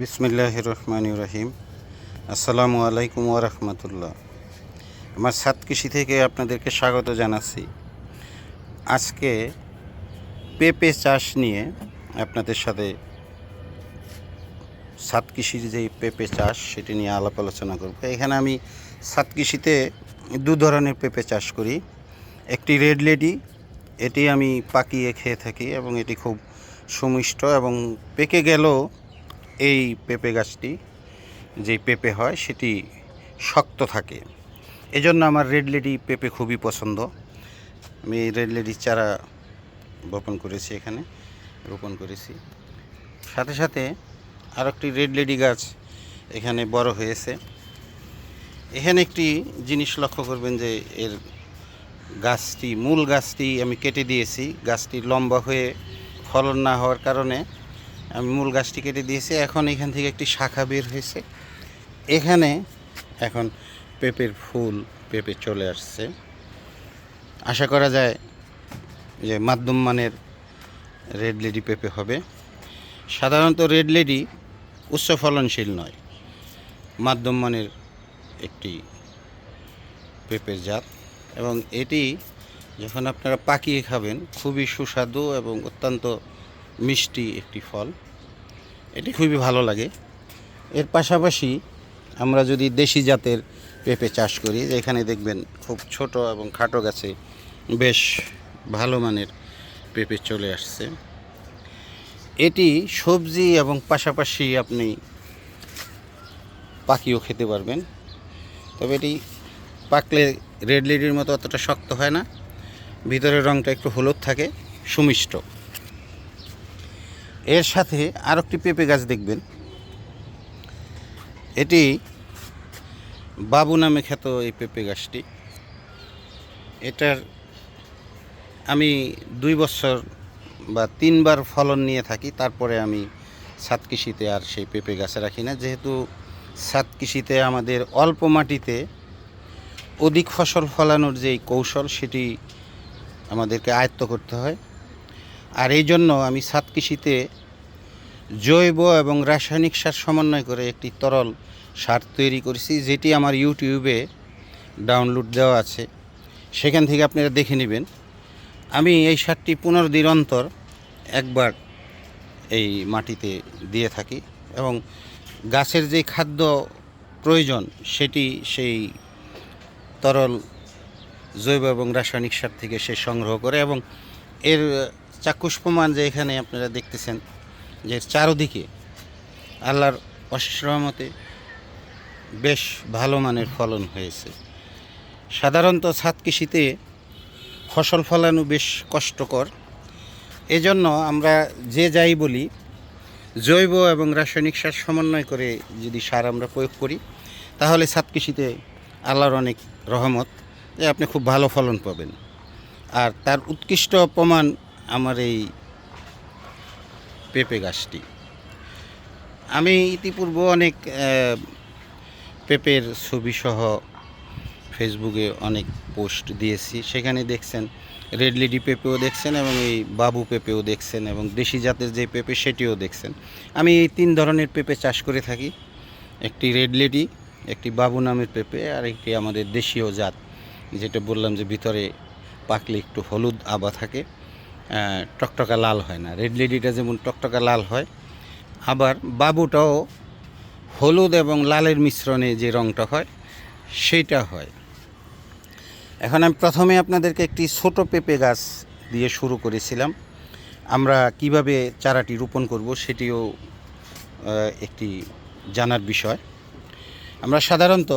বিসমিল্লাহ রহমান রহিম। আসসালামু আলাইকুম ওরহমতুল্লাহ আমার সাত কৃষি থেকে আপনাদেরকে স্বাগত জানাচ্ছি। আজকে পেঁপে চাষ নিয়ে আপনাদের সাথে সাত কৃষির যে পেঁপে চাষ, সেটি নিয়ে আলাপ আলোচনা করব। এখানে আমি সাত কৃষিতে দু ধরনের পেঁপে চাষ করি। একটি রেড লেডি, এটি আমি পাকিয়ে খেয়ে থাকি এবং এটি খুব সুমিষ্ট এবং পেকে গেলেও এই পেঁপে গাছটি, যে পেঁপে হয়, সেটি শক্ত থাকে। এজন্য আমার রেড লেডি পেঁপে খুবই পছন্দ। আমি রেড লেডির চারা বপন করেছি এখানে, রোপণ করেছি। সাথে সাথে আর একটি রেড লেডি গাছ এখানে বড় হয়েছে। এখানে একটি জিনিস লক্ষ্য করবেন যে, এর গাছটি, মূল গাছটি আমি কেটে দিয়েছি। গাছটি লম্বা হয়ে ফলন না হওয়ার কারণে আমি মূল গাছটি কেটে দিয়েছি। এখন এখান থেকে একটি শাখা বের হয়েছে। এখানে এখন পেঁপের ফুল, পেঁপে চলে আসছে। আশা করা যায় যে মাধ্যম মানের রেড লেডি পেঁপে হবে। সাধারণত রেড লেডি উচ্চ ফলনশীল নয়। মাধ্যম মানের একটি পেঁপের জাত। এবং এটি যখন আপনারা পাকিয়ে খাবেন, খুবই সুস্বাদু এবং অত্যন্ত মিষ্টি একটি ফল। এটি খুবই ভালো লাগে। এর পাশাপাশি আমরা যদি দেশি জাতের পেঁপে চাষ করি এখানে দেখবেন খুব ছোট এবং খাটো গাছে বেশ ভালো মানের পেঁপে চলে আসছে। এটি সবজি এবং পাশাপাশি আপনি পাখিও খেতে পারবেন। তবে এটি পাকলে রেড লেডির মতো অতটা শক্ত হয় না। ভিতরের রঙটা একটু হলুদ থাকে, সুমিষ্ট। এর সাথে আর একটি পেঁপে গাছ দেখবেন। এটি বাবু নামে খ্যাত এই পেঁপে গাছটি। এটার আমি দুই বছর বা তিনবার ফলন নিয়ে থাকি, তারপরে আমি সাত কৃষিতে আর সেই পেঁপে গাছে রাখি না। যেহেতু সাত কৃষিতে আমাদের অল্প মাটিতে অধিক ফসল ফলানোর যেই কৌশল, সেটি আমাদেরকে আয়ত্ত করতে হয়। আর এই জন্য আমি সাত কৃষিতে জৈব এবং রাসায়নিক সার সমন্বয় করে একটি তরল সার তৈরি করেছি, যেটি আমার ইউটিউবে ডাউনলোড দেওয়া আছে। সেখান থেকে আপনারা দেখে নেবেন। আমি এই সারটি পনেরো দিন অন্তর একবার এই মাটিতে দিয়ে থাকি এবং গাছের যে খাদ্য প্রয়োজন, সেটি সেই তরল জৈব এবং রাসায়নিক সার থেকে সে সংগ্রহ করে এবং এর চাক্ষুষ প্রমাণ যে এখানে আপনারা দেখতেছেন, যে চারোদিকে আল্লাহর অশেষ রহমতে বেশ ভালো মানের ফলন হয়েছে। সাধারণত ছাদ কৃষিতে ফসল ফলানো বেশ কষ্টকর। এজন্য আমরা যে যাই বলি, জৈব এবং রাসায়নিক সার সমন্বয় করে যদি সার আমরা প্রয়োগ করি, তাহলে ছাদ কৃষিতে আল্লাহর অনেক রহমত, যে আপনি খুব ভালো ফলন পাবেন। আর তার উৎকৃষ্ট প্রমাণ আমার এই পেঁপে গাছটি। আমি ইতিপূর্ব অনেক পেঁপের ছবি সহ ফেসবুকে অনেক পোস্ট দিয়েছি। সেখানে দেখছেন, রেড লেডি পেঁপেও দেখছেন এবং এই বাবু পেঁপেও দেখছেন এবং দেশি জাতের যে পেঁপে সেটিও দেখছেন। আমি এই তিন ধরনের পেঁপে চাষ করে থাকি। একটি রেড লেডি, একটি বাবু নামের পেঁপে আর একটি আমাদের দেশীয় জাত। যেটা বললাম যে ভিতরে পাকলে একটু হলুদ আবা থাকে। টকটকা লাল হয় না। রেড লেডিটা যেমন টকটকা লাল হয়, আবার বাবুটাও হলুদ এবং লালের মিশ্রণে যে রঙটা হয়, সেইটা হয়। এখন আমি প্রথমে আপনাদেরকে একটি ছোট পেঁপে গাছ দিয়ে শুরু করেছিলাম। আমরা কীভাবে চারাটি রোপণ করব সেটিও একটি জানার বিষয়। আমরা সাধারণত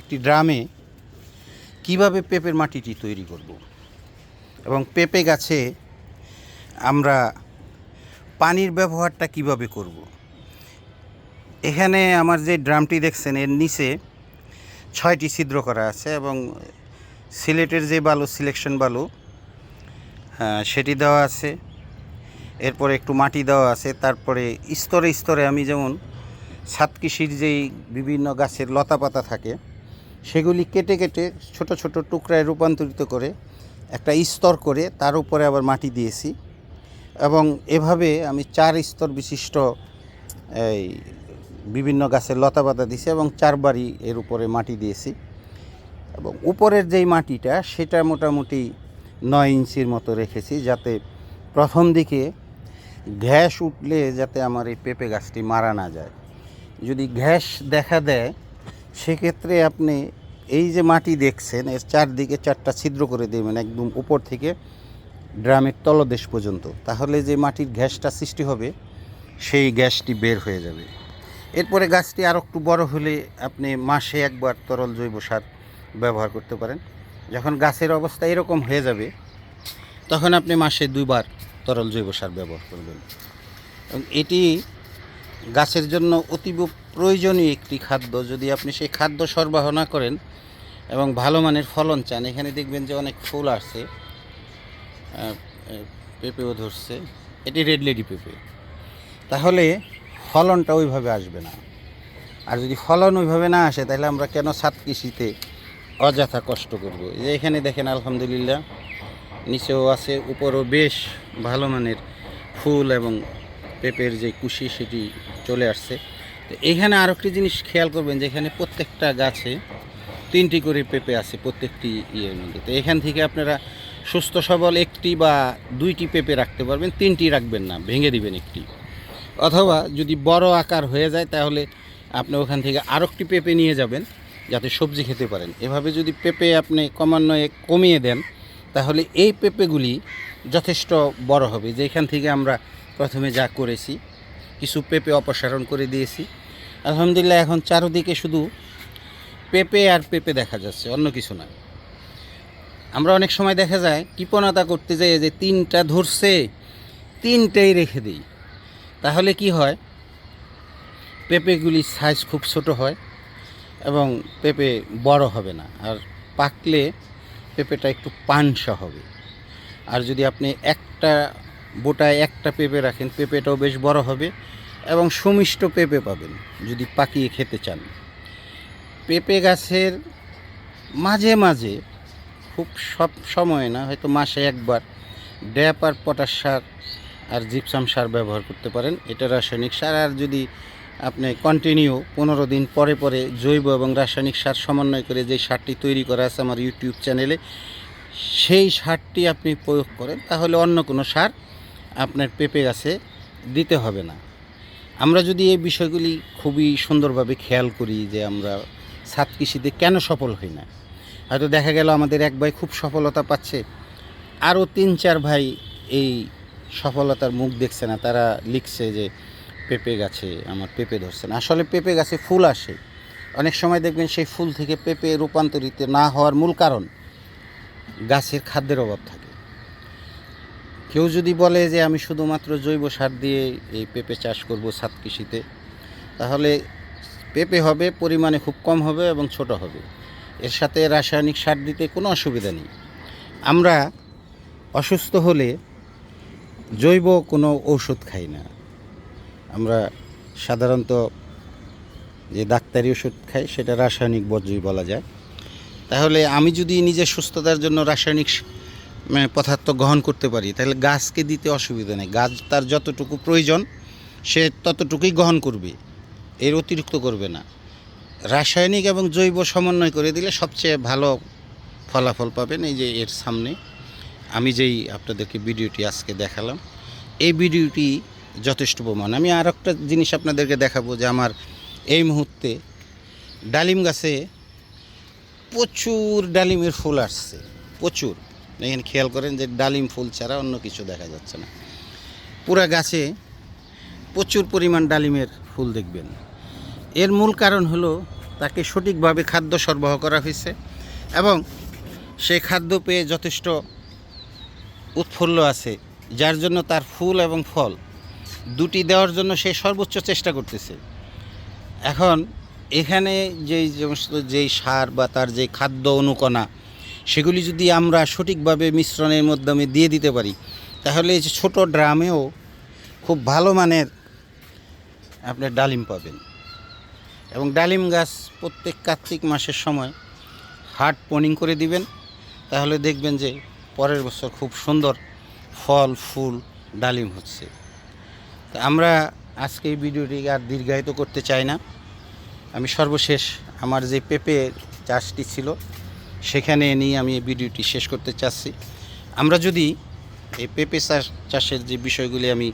একটি ড্রামে কীভাবে পেঁপের মাটিটি তৈরি করব? এবং পেঁপে গাছে আমরা পানির ব্যবহারটা কীভাবে করব? এখানে আমার যে ড্রামটি দেখছেন, এর নিচে ছয়টি ছিদ্র করা আছে এবং সিলেটের যে বালু, সিলেকশন বালু সেটি দেওয়া আছে। এরপরে একটু মাটি দেওয়া আছে। তারপরে স্তরে স্তরে আমি যেমন ছাদ কৃষির যেই বিভিন্ন গাছের লতা পাতা থাকে, সেগুলি কেটে কেটে ছোট ছোট টুকরায় রূপান্তরিত করে একটা স্তর করে তার উপরে আবার মাটি দিয়েছি এবং এভাবে আমি চার স্তর বিশিষ্ট, এই, বিভিন্ন গাছের লতা পাতা দিছি এবং চারবারই এর উপরে মাটি দিয়েছি। এবং উপরের যেই মাটিটা সেটা মোটামুটি নয় ইঞ্চির মতো রেখেছি যাতে প্রথম দিকে ঘ্যাস উঠলে যাতে আমার এই পেঁপে গাছটি মারা না যায়। যদি ঘ্যাস দেখা দেয়, সেক্ষেত্রে আপনি এই যে মাটি দেখছেন, এর চারদিকে চারটা ছিদ্র করে দেবেন একদম উপর থেকে ড্রামের তলদেশ পর্যন্ত। তাহলে যে মাটির গ্যাসটা সৃষ্টি হবে, সেই গ্যাসটি বের হয়ে যাবে। এরপরে গাছটি আর একটু বড় হলে আপনি মাসে একবার তরল জৈব সার ব্যবহার করতে পারেন। যখন গাছের অবস্থা এরকম হয়ে যাবে, তখন আপনি মাসে দুইবার তরল জৈব সার ব্যবহার করবেন। এবং এটি গাছের জন্য অতীব প্রয়োজনীয় একটি খাদ্য। যদি আপনি সেই খাদ্য সরবরাহ না করেন এবং ভালো মানের ফলন চান, এখানে দেখবেন যে অনেক ফুল আসছে। পেঁপেও ধরছে। এটি রেড লেডি পেঁপে। তাহলে ফলনটা ওইভাবে আসবে না। আর যদি ফলন ওইভাবে না আসে, তাহলে আমরা কেন সাত কৃষিতে অযথা কষ্ট করব? যে এখানে দেখেন, আলহামদুলিল্লাহ, নিচেও আছে, উপরও বেশ ভালো মানের ফুল এবং পেঁপের যে কুশি সেটি চলে আসছে। তো এখানে আরও একটি জিনিস খেয়াল করবেন যে এখানে প্রত্যেকটা গাছে তিনটি করে পেঁপে আছে প্রত্যেকটি ইয়ের মধ্যে। তো এখান থেকে আপনারা সুস্থ সবল একটি বা দুইটি পেঁপে রাখতে পারবেন, তিনটি রাখবেন না, ভেঙে দিবেন একটি। অথবা যদি বড় আকার হয়ে যায় তাহলে আপনি ওখান থেকে আরও একটি পেঁপে নিয়ে যাবেন, যাতে সবজি খেতে পারেন। এভাবে যদি পেঁপে আপনি ক্রমান্বয়ে কমিয়ে দেন, তাহলে এই পেঁপেগুলি যথেষ্ট বড় হবে। যেখান থেকে আমরা প্রথমে যা করেছি, কিছু পেঁপে অপসারণ করে দিয়েছি। আলহামদুলিল্লাহ এখন চারদিকে শুধু পেঁপে আর পেঁপে দেখা যাচ্ছে, অন্য কিছু না। আমরা অনেক সময় দেখা যায়, কৃপণতা করতে যাই যে তিনটা ধরছে, তিনটেই রেখে দিই। তাহলে কি হয়? পেঁপেগুলির সাইজ খুব ছোট হয় এবং পেঁপে বড় হবে না। আর পাকলে পেঁপেটা একটু পানসা হবে। আর যদি আপনি একটা বোটায় একটা পেঁপে রাখেন, পেঁপেটাও বেশ বড় হবে এবং সুমিষ্ট পেঁপে পাবেন যদি পাকিয়ে খেতে চান। পেঁপে গাছের মাঝে মাঝে, খুব সব সময় না, হয়তো মাসে একবার ড্যাপ আর পটাশ সার আর জিপসাম সার ব্যবহার করতে পারেন। এটা রাসায়নিক সার, আর যদি আপনি কন্টিনিউ পনেরো দিন পরে পরে জৈব এবং রাসায়নিক সার সমন্বয় করে যে সারটি তৈরি করা আছে আমার ইউটিউব চ্যানেলে সেই সারটি আপনি প্রয়োগ করেন, তাহলে অন্য কোনো সার আপনার পেঁপে গাছে দিতে হবে না। আমরা যদি এই বিষয়গুলি খুবই সুন্দরভাবে খেয়াল করি যে আমরা ছাদ কৃষিতে কেন সফল হই না, হয়তো দেখা গেল আমাদের এক ভাই খুব সফলতা পাচ্ছে, আরও তিন চার ভাই এই সফলতার মুখ দেখছে না, তারা লিখছে যে পেঁপে গাছে আমার পেঁপে ধরছে না। আসলে পেঁপে গাছে ফুল আসে। অনেক সময় দেখবেন সেই ফুল থেকে পেঁপে রূপান্তরিত না হওয়ার মূল কারণ গাছের খাদ্যের অভাব থাকে। কেউ যদি বলে যে আমি শুধুমাত্র জৈব সার দিয়ে এই পেঁপে চাষ করব ছাদ কৃষিতে, তাহলে পেঁপে হবে, পরিমাণে খুব কম হবে এবং ছোট হবে। এর সাথে রাসায়নিক সার দিতে কোনো অসুবিধা নেই। আমরা অসুস্থ হলে জৈব কোনো ঔষধ খাই না। আমরা সাধারণত যে ডাক্তারি ওষুধ খাই, সেটা রাসায়নিক বর্জ্যই বলা যায়। তাহলে আমি যদি নিজের সুস্থতার জন্য রাসায়নিক পদার্থ গ্রহণ করতে পারি, তাহলে গাছকে দিতে অসুবিধা নেই। গাছ তার যতটুকু প্রয়োজন, সে ততটুকুই গ্রহণ করবে, এর অতিরিক্ত করবে না। রাসায়নিক এবং জৈব সমন্বয় করে দিলে সবচেয়ে ভালো ফলাফল পাবেন এই যে এর সামনে। আমি যেই আপনাদেরকে ভিডিওটি আজকে দেখালাম, এই ভিডিওটি যথেষ্ট প্রমাণ আমি আর একটা জিনিস আপনাদেরকে দেখাবো যে আমার এই মুহূর্তে ডালিম গাছে প্রচুর ডালিমের ফুল আসছে, প্রচুর। এখানে খেয়াল করেন যে ডালিম ফুল ছাড়া অন্য কিছু দেখা যাচ্ছে না। পুরা গাছে প্রচুর পরিমাণ ডালিমের ফুল দেখবেন। এর মূল কারণ হলো তাকে সঠিকভাবে খাদ্য সরবরাহ করা হয়েছে এবং সেই খাদ্য পেয়ে যথেষ্ট উৎফুল্ল আছে, যার জন্য তার ফুল এবং ফল দুটি দেওয়ার জন্য সে সর্বোচ্চ চেষ্টা করতেছে। এখন এখানে যেই যেই সার বা তার যে খাদ্য অনুকণা সেগুলি যদি আমরা সঠিকভাবে মিশ্রণের মাধ্যমে দিয়ে দিতে পারি, তাহলে এই যে ছোটো ড্রামেও খুব ভালো মানের আপনার ডালিম পাবেন। এবং ডালিম গাছ প্রত্যেক কার্তিক মাসের সময় হাট পনিং করে দিবেন, তাহলে দেখবেন যে পরের বছর খুব সুন্দর ফল, ফুল, ডালিম হচ্ছে। তা আমরা আজকে এই ভিডিওটি আর দীর্ঘায়িত করতে চাই না। আমি সর্বশেষ আমার যে পেঁপে চাষটি ছিল সেখানে নিয়ে আমি এই ভিডিওটি শেষ করতে চাচ্ছি। আমরা যদি এই পেঁপে চাষ, চাষের যে বিষয়গুলি আমি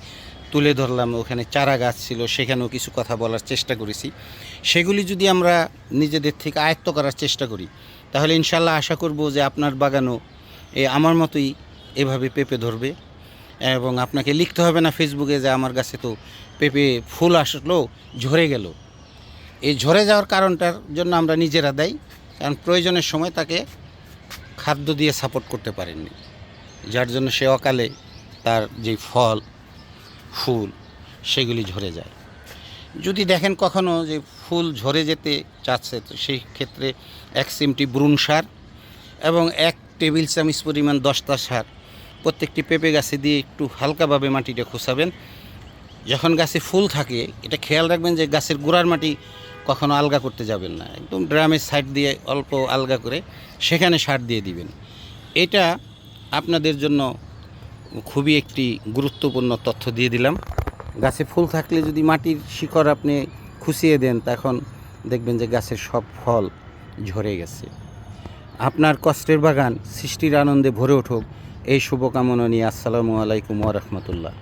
তুলে ধরলাম, ওখানে চারা গাছ ছিল, সেখানেও কিছু কথা বলার চেষ্টা করেছি। সেগুলি যদি আমরা নিজেদের থেকে আয়ত্ত করার চেষ্টা করি, তাহলে ইনশাল্লাহ আশা করব যে আপনার বাগানও এই আমার মতোই এভাবে পেঁপে ধরবে। এবং আপনাকে লিখতে হবে না ফেসবুকে যে আমার কাছে তো পেঁপে ফুল আসলো, ঝরে গেল। এই ঝরে যাওয়ার কারণটার জন্য আমরা নিজেরা দেয়। কারণ প্রয়োজনের সময় তাকে খাদ্য দিয়ে সাপোর্ট করতে পারেননি। যার জন্য সে অকালে তার যে ফল, ফুল, সেগুলি ঝরে যায়। যদি দেখেন কখনো যে ফুল ঝরে যেতে চাচ্ছে, তো সেই ক্ষেত্রে এক সিমটি ব্রুন সার এবং এক টেবিল চামচ পরিমাণ দশটা সার প্রত্যেকটি পেঁপে গাছে দিয়ে একটু হালকাভাবে মাটিটা খোসাবেন যখন গাছে ফুল থাকে, এটা খেয়াল রাখবেন যে গাছের গোড়ার মাটি কখনো আলগা করতে যাবেন না। একদম ড্রামের সাইড দিয়ে অল্প আলগা করে সেখানে সার দিয়ে দিবেন। এটা আপনাদের জন্য খুবই একটি গুরুত্বপূর্ণ তথ্য দিয়ে দিলাম। গাছে ফুল থাকলে যদি মাটির শিকড় আপনি খুশিয়ে দেন, তখন দেখবেন যে গাছের সব ফল ঝরে গেছে। আপনার কষ্টের বাগান সৃষ্টির আনন্দে ভরে উঠুক। এই শুভকামনা নিয়ে আসসালামু আলাইকুম ওয়া রাহমাতুল্লাহ।